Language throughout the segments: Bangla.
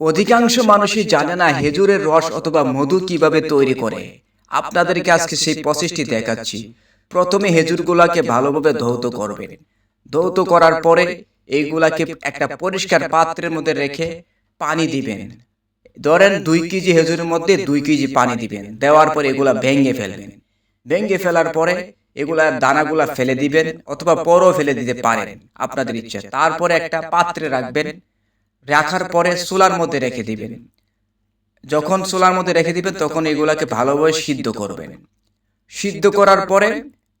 অধিকাংশ মানুষই জানে না হেজুরের রস অথবা মধু কীভাবে তৈরি করে। আপনাদেরকে আজকে সেই প্রসেসটি দেখাচ্ছি। প্রথমে হেজুরগুলাকে ভালোভাবে ধৌত করবেন। ধৌত করার পরে এইগুলাকে একটা পরিষ্কার পাত্রের মধ্যে রেখে পানি দিবেন। ধরেন দুই কেজি হেজুরের মধ্যে দুই কেজি পানি দিবেন। দেওয়ার পরে এগুলা ভেঙে ফেলবেন। ভেঙে ফেলার পরে এগুলা দানাগুলা ফেলে দিবেন অথবা পরও ফেলে দিতে পারেন। আপনাদের ইচ্ছা। তারপরে একটা পাত্রে রাখবেন। রাখার পরে চুলার মধ্যে রেখে দিবেন। যখন চুলার মধ্যে রেখে দিবেন, তখন এগুলাকে ভালোভাবে সিদ্ধ করবেন। সিদ্ধ করার পরে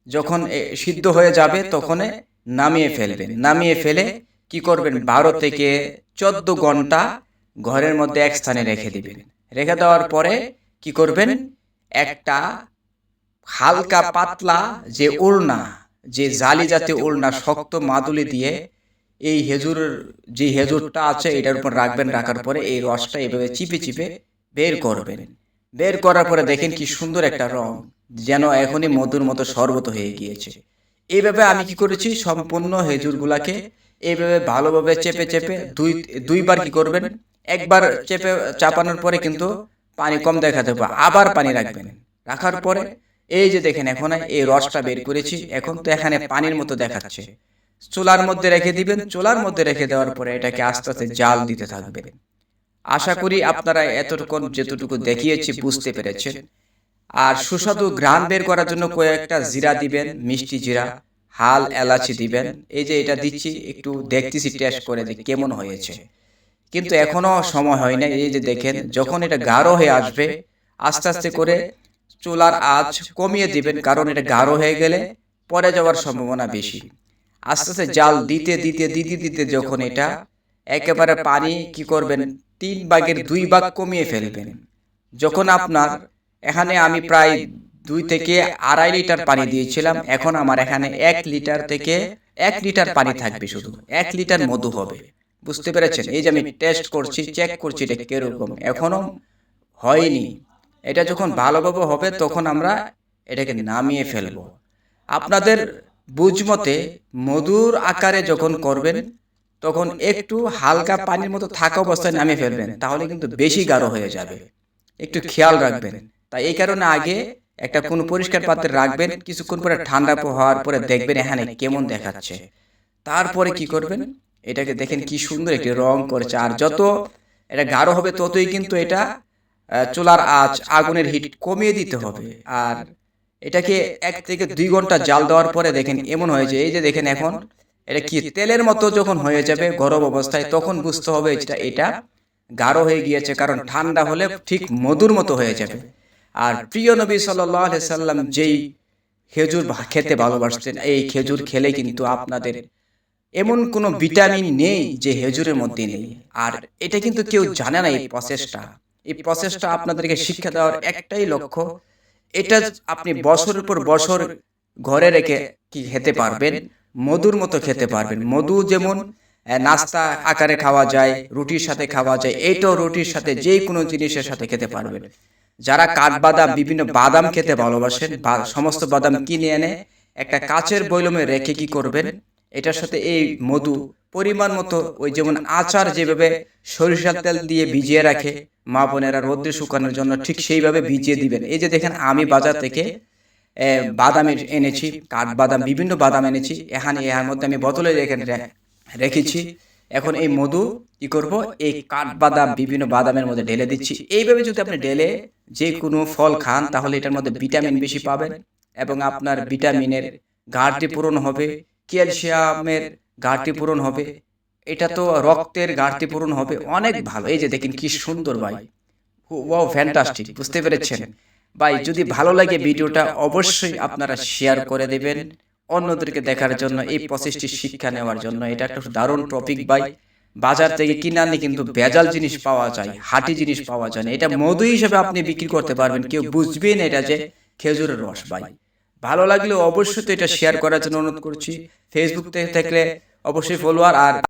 যখন সিদ্ধ হয়ে যাবে, তখন নামিয়ে ফেলবেন। নামিয়ে ফেলে কি করবেন? বারো থেকে চোদ্দ ঘণ্টা ঘরের মধ্যে এক স্থানে রেখে দিবেন। রেখে দেওয়ার পরে কি করবেন? একটা হালকা পাতলা যে ওড়না, যে জালি জাতীয় ওড়না, শক্ত মাদুলি দিয়ে এই হেজুর যে হেজুরটা আছে, এটার উপর রাখবেন, রাখার পরে এই রসটা এভাবে চিপে চিপে বের করবেন। বের করার পরে দেখেন কি সুন্দর একটা রং, যেন এখনই মধুর মতো শরবত হয়ে গিয়েছে। এইভাবে আমি কি করেছি? সম্পূর্ণ হেজুরগুলাকে এইভাবে ভালোভাবে চেপে চেপে দুই, দুইবার কি করবেন? একবার চেপে চাপানোর পরে কিন্তু পানি কম দেখাতে হবে, আবার পানি রাখবেন। রাখার পরে এই যে দেখেন, এখন এই রসটা বের করেছি, এখন তো এখানে পানির মতো দেখাচ্ছে। চুলার মধ্যে রেখে দিবেন। চুলার মধ্যে রেখে দেওয়ার পরে এটাকে আস্তে আস্তে জাল দিতে থাকবেন আশা করি আপনারা এতটুকু যেতটুকু দেখিয়েছি বুঝতে পেরেছেন। আর সুস্বাদু ঘ্রাণ বের করার জন্য কয়েকটা জিরা দিবেন, মিষ্টি জিরা, হাল, এলাচি দিবেন। এই যে এটা দিচ্ছি, একটু দেখতেছি, টেস্ট করে যে কেমন হয়েছে। কিন্তু এখনও সময় হয় না এই যে দেখেন, যখন এটা গাঢ় হয়ে আসবে, আস্তে আস্তে করে চুলার আঁচ কমিয়ে দিবেন, কারণ এটা গাঢ় হয়ে গেলে পরে যাওয়ার সম্ভাবনা বেশি। আস্তে আস্তে জাল দিতে দিতে দিতে দিতে যখন এটা একেবারে পানি কি করবেন? তিন ভাগের দুই ভাগ কমিয়ে ফেলবেন। যখন আপনার এখানে আমি প্রায় দুই থেকে আড়াই লিটার পানি দিয়েছিলাম, এখন আমার এখানে এক লিটার থেকে এক লিটার পানি থাকবে শুধু। এক লিটার মধু হবে। বুঝতে পেরেছেন? এই যে আমি টেস্ট করছি চেক করছি এটা কীরকম। এখনও হয়নি। এটা যখন ভালোভাবে হবে, তখন আমরা এটাকে নামিয়ে ফেলব। আপনাদের বুঝমতে মধুর আকারে যখন করবেন, তখন একটু হালকা পানির মতো থাকা অবস্থায় নামিয়ে ফেলবেন, তাহলে কিন্তু বেশি গাঢ় হয়ে যাবে। একটু খেয়াল রাখবেন। তাই এই কারণে আগে একটা কোনো পরিষ্কার পাত্রে রাখবেন, কিছুক্ষণ পরে ঠান্ডা হওয়ার পরে দেখবেন এখানে কেমন দেখাচ্ছে। তারপরে কি করবেন? এটাকে দেখেন কি সুন্দর একটি রং করেছে। আর যত এটা গাঢ় হবে, ততই কিন্তু এটা চুলার আঁচ আগুনের হিট কমিয়ে দিতে হবে। আর এটাকে এক থেকে দুই ঘণ্টা জাল দেওয়ার পরে দেখেন এমন হয়েছে। এই যে দেখেন এখন এটা কি তেলের মতো যখন হয়ে যাবে গরম অবস্থায় তখন বুঝতে হবে যেটা এটা গাঢ় হয়ে গিয়েছে কারণ ঠান্ডা হলে ঠিক মধুর মতো হয়ে যাবে। আর প্রিয় নবী সাল্লাহ সাল্লাম যেই খেজুর খেতে ভালোবাসতেন এই খেজুর খেলে কিন্তু আপনাদের এমন কোনো ভিটামিন নেই যে হেজুরের মধ্যে নেই। আর এটা কিন্তু কেউ জানে না এই প্রসেসটা এই প্রসেসটা আপনাদেরকে শিক্ষা দেওয়ার একটাই লক্ষ্য এটা আপনি বছরের পর বছর ঘরে রেখে কি খেতে পারবেন মধুর মতো খেতে পারবেন। মধু যেমন নাস্তা আকারে খাওয়া যায় রুটির সাথে খাওয়া যায় এইটাও রুটির সাথে যে কোনো জিনিসের সাথে খেতে পারবেন। যারা কাঠবাদাম বিভিন্ন বাদাম খেতে ভালোবাসেন বা সমস্ত বাদাম কিনে এনে একটা কাচের বৈলমে রেখে কি করবেন? এটার সাথে এই মধু পরিমাণ মতো ওই যেমন আচার যেভাবে সরিষার তেল দিয়ে ভিজিয়ে রাখে মা বোনেরা রোদ্রে শুকানোর জন্য ঠিক সেইভাবে ভিজিয়ে দিবেন। এই যে দেখেন আমি বাজার থেকে বাদাম এনেছি কাঠবাদাম বিভিন্ন বাদাম এনেছি এখানে এর মধ্যে আমি বোতলে রেখে রেখেছি। এখন এই মধু কি করব? এই কাঠবাদাম বিভিন্ন বাদামের মধ্যে ঢেলে দিচ্ছি। এইভাবে যদি আপনি ঢেলে যে কোনো ফল খান তাহলে এটার মধ্যে ভিটামিন বেশি পাবেন এবং আপনার ভিটামিনের ঘাটতি পূরণ হবে ক্যালসিয়ামের ঘাটতি পূরণ হবে। এটা তো রক্তের ঘাটতি পূরণ হবে। অনেক ভালো। এই যে দেখেন কি সুন্দর ভাই। ওয়াও ফ্যান্টাস্টিক বুঝতে পেরেছেন? ভাই, যদি ভালো লাগে ভিডিওটা, অবশ্যই আপনারা শেয়ার করে দেবেন। অন্যদেরকে দেখার জন্য, এই প্রসেসটি শিক্ষা নেওয়ার জন্য। এটা একটা দারুণ টপিক ভাই। বাজার থেকে কিনে আনলে কিন্তু ভেজাল জিনিস পাওয়া যায়, হাটি জিনিস পাওয়া যায় না। এটা মধু হিসেবে আপনি বিক্রি করতে পারবেন। কেউ বুঝবেন এটা যে খেজুরের রস ভাই। ভালো লাগলে অবশ্যই তো এটা শেয়ার করার জন্য অনুরোধ করছি। ফেসবুক থেকে থাকলে অবশ্যই ফলোয়ার আর